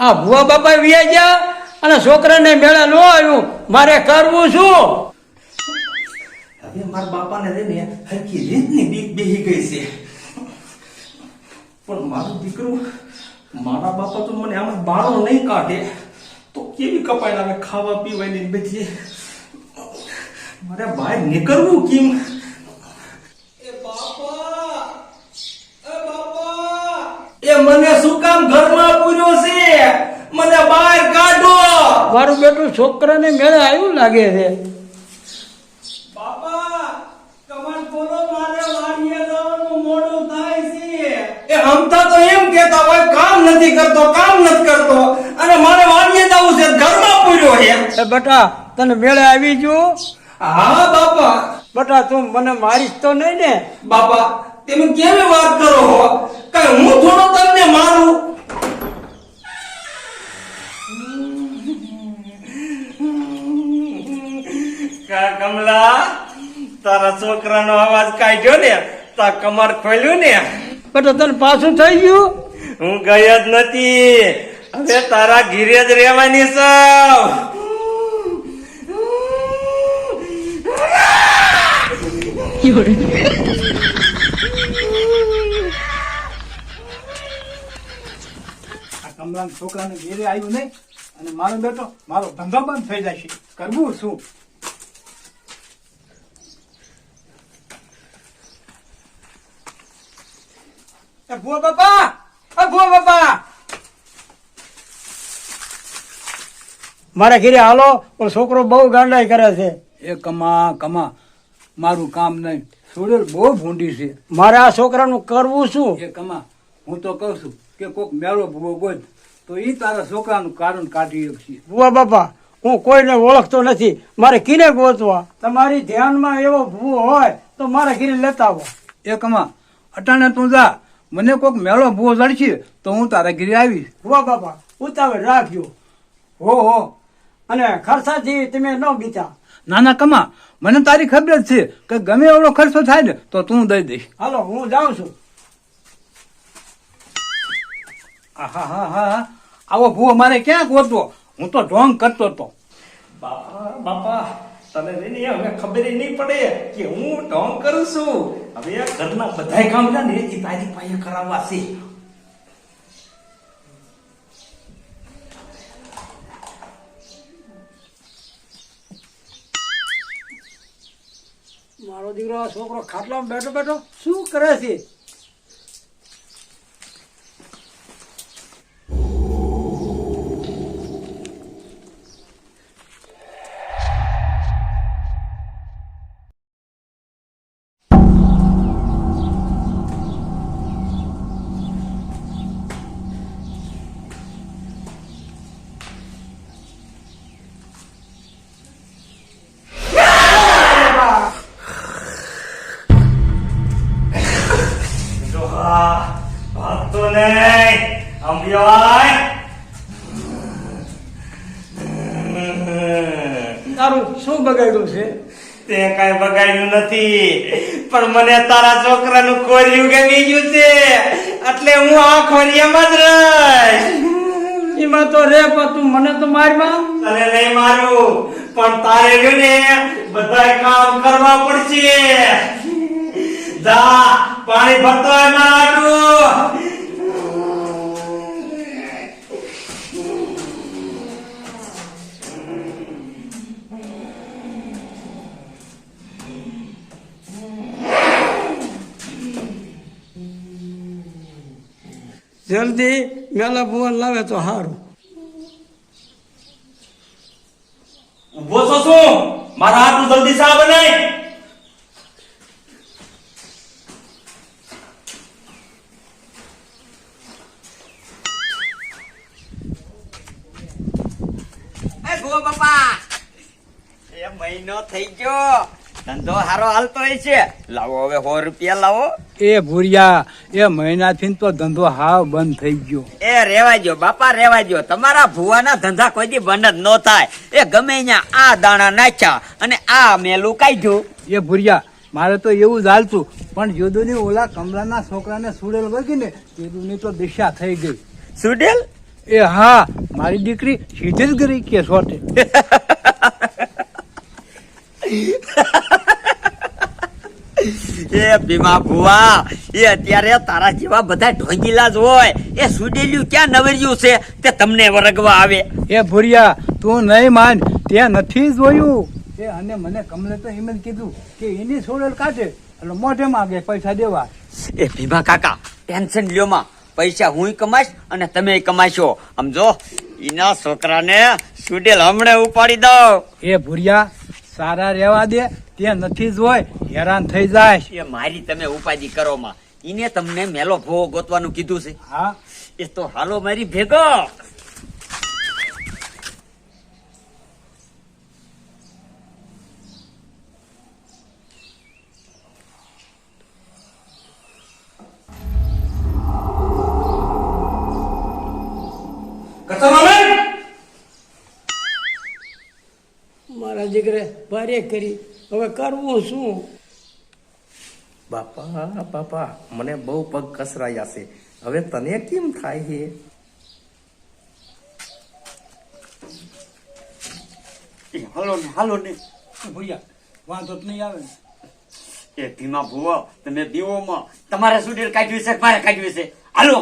આ ભુવા બાપા વ્યા ગયા અને છોકરાને મેળા ન આવ્યું મારે કરવું શું? હવે મારા બાપાને રે ને હરખી રીતની બીક બેહી ગઈ છે. પણ મારું દીકરું, મારા બાપા તો મને આમાં બાળો નહીં કાઢે. તો કેવી કપાઈ આવે ખાવા પીવાની બધી? મારે બહાર નીકળવું કેમ એ બાપા એ બાપા એ મને શું કામ ઘરમાં પૂર્યો છે? મને બહાર કાઢો. મારું બેટું છોકરાને મેળે આવ્યું લાગે છે. બાપા કમાન બોલો મારે વાડીએ જવાનું મોડું થાય છે. એ હમતા તો એમ કહેતા હોય કામ નથી કરતો કામ નથી કરતો. અને મારે વાડીએ જવું છે ઘરમાં પૂર્યો છે. એ બેટા તને મેળે આવી જો હા બાપા. બેટા તું મને મારીશ તો નહીં ને? બાપા તમે કેવી વાત કરો હો હું થોડો તમને મારું? કા કમલા તારા છોકરાનો અવાજ કાઢ્યો ને તા કમર ખોલ્યું ને. બેટા તને પાછું થઈ ગયું? હું ગઈ જ નથી. હવે તારા ઘીરે જ રહેવાની સૌ આ કમલાના છોકરાને ઘેરે આવ્યું નહીં અને મારો બેટો મારો ધંધો બંધ થઈ જશે કરવું શું? બાપા! બાપા! મારા ઘેરે હાલો પણ છોકરો બહુ ગાંડાઈ કરે છે. એ કમા કમા મારું કામ નહીં. સોડેલ બહુ ભૂંડી છે. મારે આ છોકરાનું કરવું શું? એ કમા હું તો કહું છું કે કોક મેળો ભૂવો ગોત. તો એ તારા છોકરાનું કારણ કાઢી શકશે ભુવા બાપા હું કોઈને ઓળખતો નથી. મારે કિને ગોતવા? તમારી ધ્યાનમાં એવો ભૂવો હોય તો મારા ઘીરે લેતા આવો. એ કમા અટાણે તું જા. મને કોક મેળો ભૂવો જડશે તો હું તારા ઘીરે આવીશ. ભુવા બાપા ઉતાવળ રાખજો. હો હો. અને ખર્ચાથી તમે ન બીતા. નાના કમા. મને તારી ખબર જ છે કે ગમે એવડો ખર્ચો થાય ને તો તું દઈ દઈશ. હાલો હું જાઉં છું. આહા હા હા. આવો ભૂવો મારે ક્યાં ગોતવો? હું તો ઢોંગ કરતો હતો. બાપા બાપા તને નહીં ને હવે ખબર નહીં પડે કે હું ઢોંગ કરું છું. હવે આ ઘરના બધાય કામ છે ને એ તારી પાસે કરાવવા છે. મારો દીકરો છોકરો ખાટલામાં બેઠો બેઠો શું કરે છે? હા ભાગતો નહીં અંબિયાય તારું શું બગાડ્યું છે? તે કઈ બગાડ્યું નથી પણ મને તારા છોકરાનું ખોરિયું ગમી ગયું છે. એટલે હું આ ખોરિયામાં જ રહીશ. એમાં તો રે પણ તું મને તો મારમાં અરે નહીં મારું પણ તારે ને બધા કામ કરવા પડશે. જા પાણી ભરતો હોય મારા. જલ્દી મેલા ભુવન લાવે તો સારું ઊભો છો શું મારા હાથનું જલ્દી સા બનાય બાપા. એ મહિનો થઈ ગયો. ધંધો હારો હાલતો હોય છે. લાવો હવે સો રૂપિયા લાવો. એ ભૂરિયા એ મહિનાથી તો ધંધો હાવ બંધ થઈ ગયો. એ રેવા દ્યો બાપા રેવા દ્યો. તમારા ભુવાના ધંધા કોઈ દી બંધ ન થાય. એ ગમે ત્યાં આ દાણા નાખ્યા અને આ મેલું કાઢ્યું. એ ભૂરિયા મારે તો એવું જ હાલતું. પણ જોદુની ઓલા કમલાના છોકરાને સુડેલ વગી ને તેદુની તો દિશા થઈ ગઈ. સુડેલ? એ હા મારી દીકરી સીધે જ ગરી કે સોટે. એ ભીમા ભુવા એ અત્યારે તારા જેવા બધા ઢોંગીલા જ હોય. એ સુડેલ્યું ક્યાં નવર્યું છે તે તમને વરગવા આવે. એ ભૂરિયા તું નહીં માન ત્યાં નથી જોયું. એ અને મને કમલે તો એમ જ કીધું કે એની છોડેલ કાઢે એટલે મોઢે માગે પૈસા દેવા. એ ભીમા કાકા ટેન્શન લ્યો માં. પૈસા હું કમાઈશ અને તમે કમાશો સમજો એના છોકરાને સુડેલ હમણે ઉપાડી દો એ ભૂરિયા સારા રહેવા દે તે નથી જોય હેરાન થઈ જાય. એ મારી તમે ઉપાધિ કરો માં. ઈને તમને મેલો ભોગો ગોતવાનું કીધું છે. હા. એ તો હાલો મારી ભેગો. મારા દીકરે ભારે કરી હવે કરવું શું? બાપા બાપા મને બહુ પગ કસરાયા છે. હવે તને કેમ થાય છે? એ હાલો ને હાલો ને. ભૂયા વાંધો જ નહીં આવે ને. એ ધીમા ભૂવો તમે દીવોમાં તમારે સુડેલ કાઢ્યું છે મારે કાઢ્યું છે? હાલો.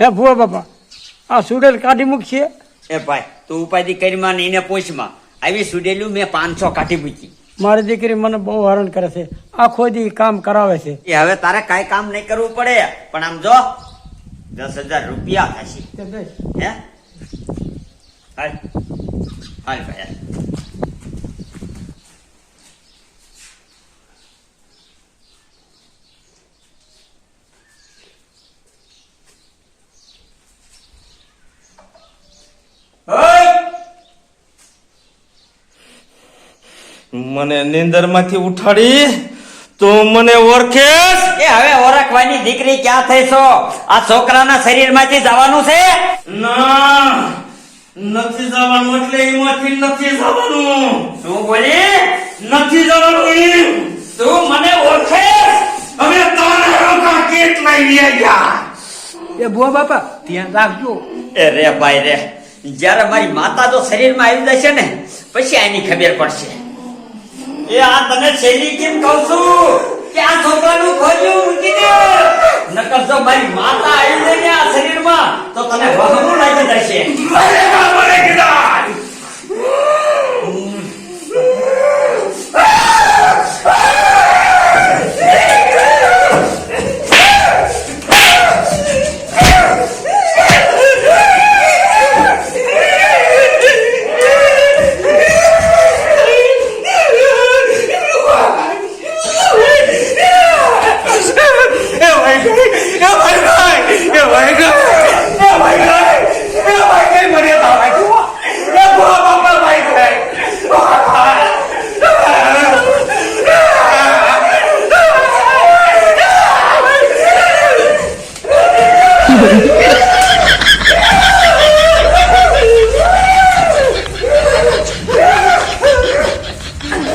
હે ભુવા બાપા આ સુડેલ કાઢી મૂકશે? એ ભાઈ તું ઉપાધિ કરીમાં ને એને પૂછમાં. આવી સુડેલું મેં પાંચસો કાઢી મૂકી. મારી દીકરી મને બહુ હરણ કરે છે. આખો દી કામ કરાવે છે. એ હવે તારે કાંઈ કામ નહીં કરવું પડે. પણ આમ જો દસ હજાર રૂપિયા થશે. હે? હાલ. હાલ ભાઈ હાલ. મને નીંદરમાંથી ઉઠાડી તો મને ઓળખે એ હવે ઓળખવાની દીકરી ક્યાં થઈ છો? આ છોકરાના શરીરમાંથી જવાનું છે? ના નથી જવાનું એટલે એમાંથી નથી જવાનું. શું બોલી? નથી જવાનું તું મને ઓળખે હવે તારે રોકા કેટલા ગયા. એ બુઆ બાપા ત્યાં રાખજો. એ રે ભાઈ રે જ્યારે મારી માતા જો શરીરમાં આવી જશે ને પછી આની ખબર પડશે. એ આ તને શૈલી કેમ કહું છું? કે આ છોકરાનું ખોજ્યું મૂકી દે. નકર જો મારી માતા આવી જાય આ શરીરમાં, તો તને વહમું લાગી જશે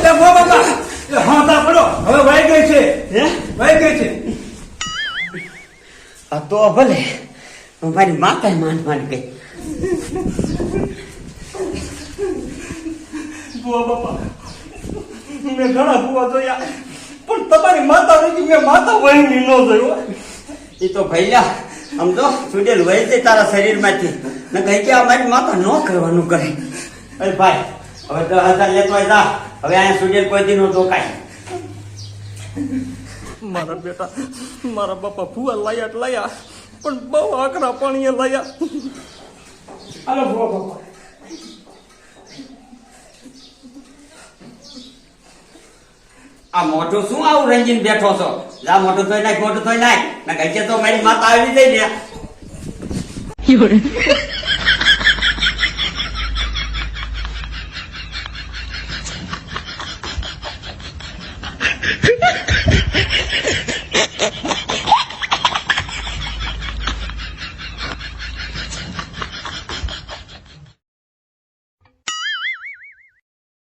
એ ભૂવા બાપા એ હા તા પડો હવે વાઈ ગઈ છે વાઈ ગઈ છે આ તો ભલે. મારી માતા માન માન ગઈ. બુઆ બાપા મેં ઘણા બુઆ જોયા પણ તમારી માતા નથી મેં માતા વહીની ન જોયો એ તો ભૈલા આમ તો સુડેલ વહી છે તારા શરીરમાંથી. ને કહી કે મારી માતા ન કરવાનું કરે. અરે ભાઈ હવે દસ હજાર લેતો હોય જા. હવે અહીંયા સુડેલ કોઈ દી નો રોકાય મારા બેટા મારા બાપા ભૂવા લાયા લાયા પણ બહુ આકરા પાણીએ લાયા. હાલો ભુવા બાપા. આ મોઢું શું આવું રંજીન બેઠો છો? લા મોઢું ધોઈ નાખ મોઢું ધોઈ નાખ. મેં કહી છે તો મારી માતા આવી જઈ ને.